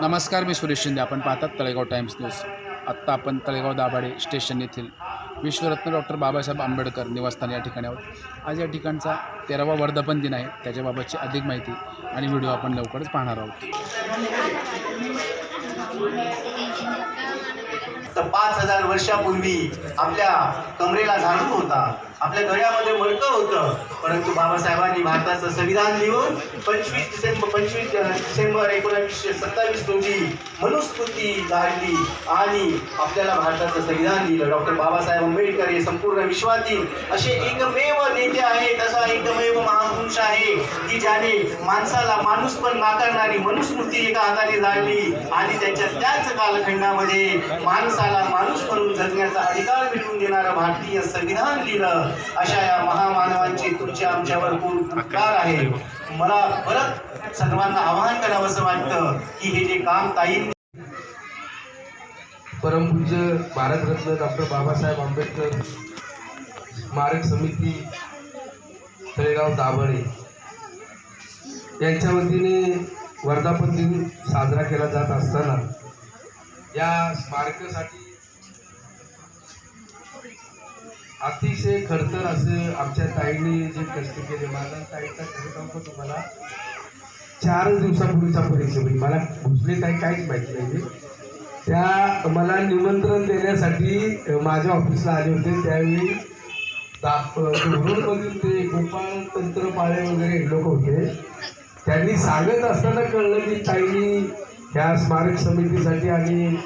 नमस्कार मी सुरेश शिंदे. आपण पाहतात तळेगाव टाइम्स न्यूज. आत्ता आपण तळेगाव दाभाडे स्टेशन येथील विश्वरत्न डॉक्टर बाबासाहेब आंबेडकर निवासस्थान या ठिकाणी आहोत. आज या ठिकाणचा तेरावा वर्धापन दिन आहे. त्याच्याबाबतची अधिक माहिती आणि व्हिडिओ आपण लवकरच पाहणार आहोत. तर पाच हजार वर्षापूर्वी आपल्या कमरेला झाडू होता. आपल्या गळ्यामध्ये मडकं होतं. परंतु बाबासाहेबांनी भारताचं संविधान लिहून पंचवीस डिसेंबर पंचवीस डिसेंबर एकोणीसशे सत्तावीस रोजी मनुस्मृती काढली आणि आपल्याला भारताचं संविधान दिलं. डॉक्टर बाबासाहेब आंबेडकर हे संपूर्ण विश्वातील असे एकमेव नेते आहेत असा एकमेव महापुरुष आहे की ज्याने माणसाला माणूस पण नाकारणारी मनुस्मृती एका हाताने जाळली आणि त्याच्या त्याच कालखंडामध्ये माणसाला माणूस म्हणून जगण्याचा अधिकार मिळवून देणारं भारतीय संविधान लिहिलं. अशा या महामानवांचे तुमचे आमच्यावर खूप उपकार आहे मला परत सर्वांना आवाहन करावंसं वाटतं की हे जे काम ताई परमपूज्य भारतरत्न डॉक्टर बाबासाहेब आंबेडकर स्मारक समिती तळेगाव दाभळे यांच्या वतीने वर्धापन दिन साजरा केला जात असताना या स्मारकासाठी अतिशय खडतर असं आमच्या ताईने जे कष्ट केले मला ताईचा खरं सांगतो तुम्हाला? चार दिवसापूर्वीचा परिचय म्हणजे मला भुसले ताई काहीच माहिती नाही त्या मला निमंत्रण देण्यासाठी माझ्या ऑफिसला आले होते. त्यावेळी दाप ते गोपाळ तंत्रपाळे वगैरे लोक होते. त्यांनी सांगत असताना कळलं की ताईंनी ह्या स्मारक समितीसाठी आणि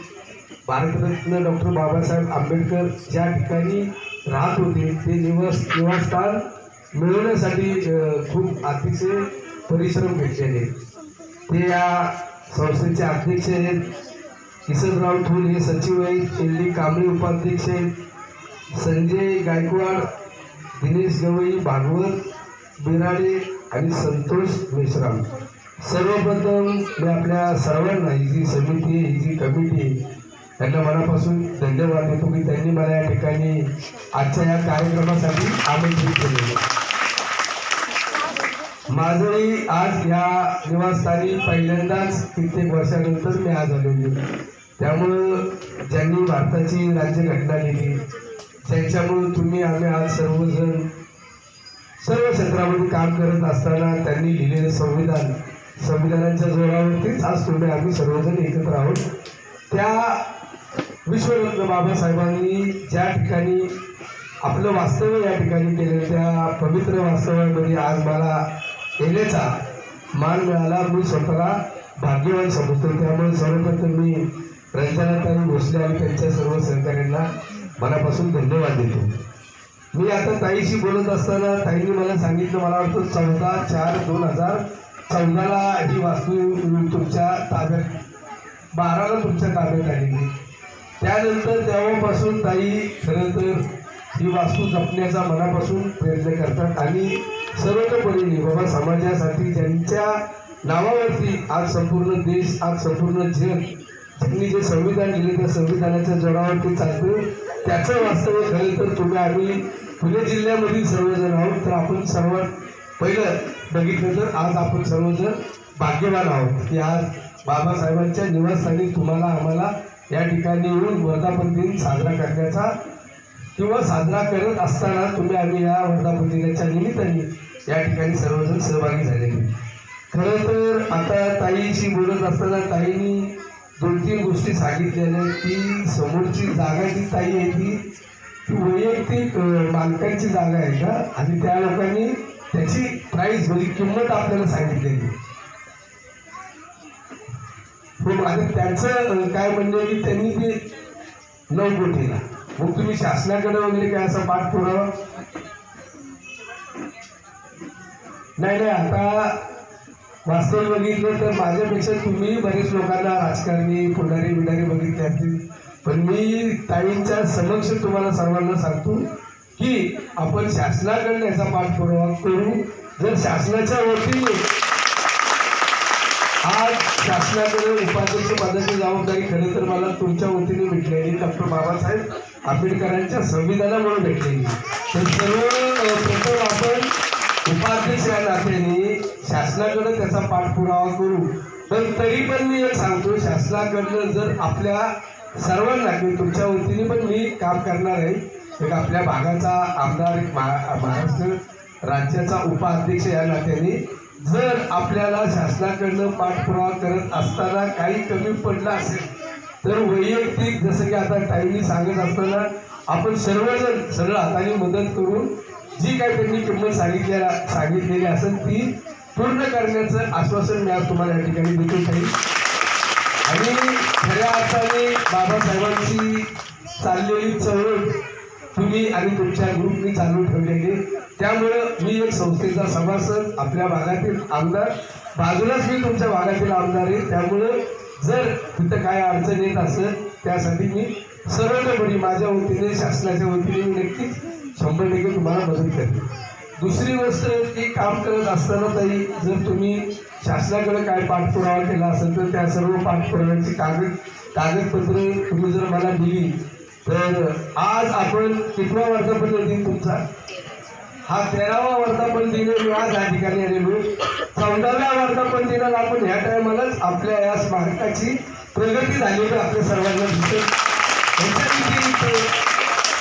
भारतरत्न डॉक्टर बाबासाहेब आंबेडकर ज्या ठिकाणी राहत होते. ते निवास निवासस्थान मिळवण्यासाठी खूप अतिशय परिश्रम घेतलेले ते या संस्थेचे अध्यक्ष आहेत. किसनराव थोल हे सचिव आहेत. एल कांबळे उपाध्यक्ष आहेत. संजय गायकवाड दिनेश गवई भागवत बिराडे आणि संतोष मेश्राम. सर्वप्रथम मी आपल्या सर्वांना ही जी समिती आहे ही जी कमिटी आहे त्यांना मनापासून धन्यवाद देतो की त्यांनी मला या ठिकाणी आजच्या या कार्यक्रमासाठी आमंत्रित केलेलं माझंही आज या निवासस्थानी पहिल्यांदाच कित्येक वर्षानंतर मी आज आलेलो त्यामुळं ज्यांनी भारताची राज्यघटना लिहिली त्यांच्यामुळं तुम्ही आम्ही आज सर्वजण सर्व क्षेत्रामध्ये काम करत असताना त्यांनी लिहिलेलं संविधान संविधानाच्या जोरावरतीच आज तुम्ही आम्ही सर्वजण एकत्र आहोत. त्या विश्वरत्न बाबासाहेबांनी ज्या ठिकाणी आपलं वास्तव्य या ठिकाणी केलं त्या पवित्र वास्तव्यामध्ये आज मला येण्याचा मान मिळाला. मी स्वतःला भाग्यवान समजतो. त्यामुळे सर्वप्रथम मी रंजनाताई भोसले आणि त्यांच्या सर्व सहकाऱ्यांना मनापासून धन्यवाद देतो. मी आता ताईशी बोलत असताना ताईने मला सांगितलं मला वाटतं चौदा चार दोन हजार चौदाला ही वास्तू तुमच्या ताब्यात बाराला तुमच्या ताब्यात आलेली त्यानंतर तेव्हापासून ताई खरं तर ही वास्तू जपण्याचा मनापासून प्रयत्न करतात आणि सर्वतोपरीने बाबा समाजासाठी ज्यांच्या नावावरती आज संपूर्ण देश आज संपूर्ण जग त्यांनी जे संविधान लिहिले त्या संविधानाच्या जोरावरती चालतं त्याचं वास्तव खरं तर तुम्ही आम्ही पुणे जिल्ह्यामधील सर्वजण आहोत. तर आपण सर्वात पहिलं बघितलं तर आज आपण सर्वजण भाग्यवान आहोत. की आज बाबासाहेबांच्या निवासस्थानी तुम्हाला आम्हाला या ठिकाणी येऊन वर्धापन दिन साजरा करण्याचा किंवा साजरा करत असताना तुम्ही आम्ही या वर्धापन दिनाच्या निमित्ताने या ठिकाणी सर्वजण सहभागी झालेले खरं तर आता ताईशी बोलत असताना ताईंनी दोन तीन गोष्टी सांगितलेल्या की समोरची जागा जी ताई आहे ती ती वैयक्तिक मालकांची जागा आहे का? आणि त्या लोकांनी त्याची प्राईस म्हणजे किंमत आपल्याला सांगितलेली आणि त्यांचं काय म्हणणं की त्यांनी ते नऊ कोटीला मग तुम्ही शासनाकडे वगैरे काय असा पाठपुरावा नाही नाही आता वास्तव बघितलं तर माझ्यापेक्षा तुम्ही बरेच लोकांना राजकारणी पुढारी बिडारी बघितले असतील. पण मी ताईंच्या समक्ष तुम्हाला सर्वांना सांगतो की आपण शासनाकडनं याचा पाठपुरावा करू. जर शासनाच्या वतीने आज शासनाकडे उपाध्यक्ष पदाची जबाबदारी खरं तर मला तुमच्या वतीने भेटलेली डॉक्टर बाबासाहेब आंबेडकरांच्या संविधानामुळे भेटलेली तर सर्व प्रथम आपण उपाध्यक्ष या नात्याने शासनाकडे त्याचा पाठपुरावा करू. पण तरी पण मी एक सांगतो शासनाकडनं जर आपल्या सर्वांना की तुमच्या वतीने पण मी काम करणार आहे एक आपल्या भागाचा आमदार महाराष्ट्र राज्याचा उपाध्यक्ष या नात्याने जर आपल्याला शासनाकडनं पाठपुरावा करत असताना काही कमी पडला असेल तर वैयक्तिक जसं की आता ताईंनी सांगत असताना आपण सर्वजण सरळ हाताने मदत करून जी काही त्यांनी किंमत सांगितलेला सांगितलेली असेल ती पूर्ण करण्याचं आश्वासन मी आज तुम्हाला या ठिकाणी देतो ताई. आणि खऱ्या अर्थाने बाबासाहेबांची चाललेली चळवळ तुम्ही आणि तुमच्या ग्रुपनी चालू ठेवलेली. त्यामुळं मी एक संस्थेचा सभासद आपल्या भागातील आमदार. बाजूलाच मी तुमच्या भागातील आमदार आहे. त्यामुळं जर तिथं काय अडचण येत असेल त्यासाठी मी सर्वतोपरी माझ्या वतीने शासनाच्या वतीने मी नक्कीच शंभर टक्के तुम्हाला मदत करते दुसरी गोष्ट की काम करत असताना तरी जर तुम्ही शासनाकडे काय पाठपुरावा केला असेल तर त्या सर्व पाठपुराव्याची कागद कागदपत्र तुम्ही जर मला दिली तर आज आपण कितवा वर्धापन दिन तुमचा. हा तेरावा वर्धापन दिन आज या ठिकाणी आलेलो चौदाव्या वर्धापन दिनाला आपण ह्या टायमालाच आपल्या या स्मारकाची प्रगती झाली होती आपल्या सर्वांना दिसेल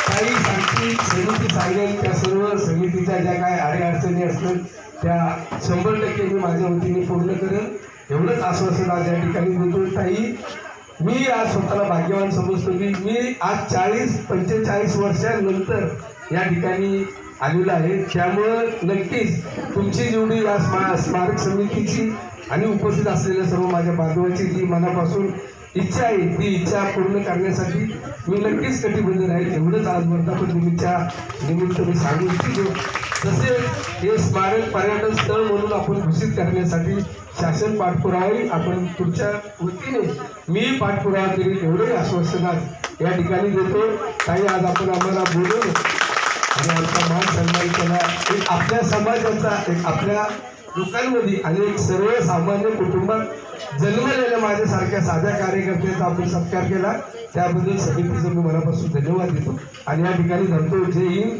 काही सांगतील समिती सांगेल. त्या सर्व समितीच्या ज्या काय अडीअडचणी असतील त्या शंभर टक्के मी माझ्या वतीने पूर्ण करेन. एवढंच आश्वासन आज या ठिकाणी देतो ताई मी आज स्वतःला भाग्यवान समजतो की मी आज चाळीस पंचेचाळीस वर्षांनंतर या ठिकाणी आलेलो आहे. त्यामुळं नक्कीच तुमची जेवढी या स्मा स्मारक समितीची आणि उपस्थित असलेल्या सर्व माझ्या बांधवाची जी मनापासून इच्छा आहे ती इच्छा पूर्ण करण्यासाठी मी नक्कीच कटिबद्ध राहील. एवढंच आज वर्धापन दिनीच्या निमित्त मी सांगू इच्छितो. तसेच हे स्मारक पर्यटन स्थळ म्हणून आपण घोषित करण्यासाठी शासन पाठपुरावाही आपण तुमच्या वतीने मी पाठपुरावा करीन एवढंही आश्वासन आज या ठिकाणी देतो. काही आज आपण आम्हाला बोलून आणि आमचा मान सन्मान केला. एक आपल्या समाजाचा एक आपल्या लोकांमध्ये आणि एक सर्वसामान्य कुटुंबात जन्मलेल्या माझ्यासारख्या साध्या कार्यकर्त्याचा आपण सत्कार केला. त्याबद्दल समितीचं मी मनापासून धन्यवाद देतो. आणि या ठिकाणी म्हणतो जय हिंद.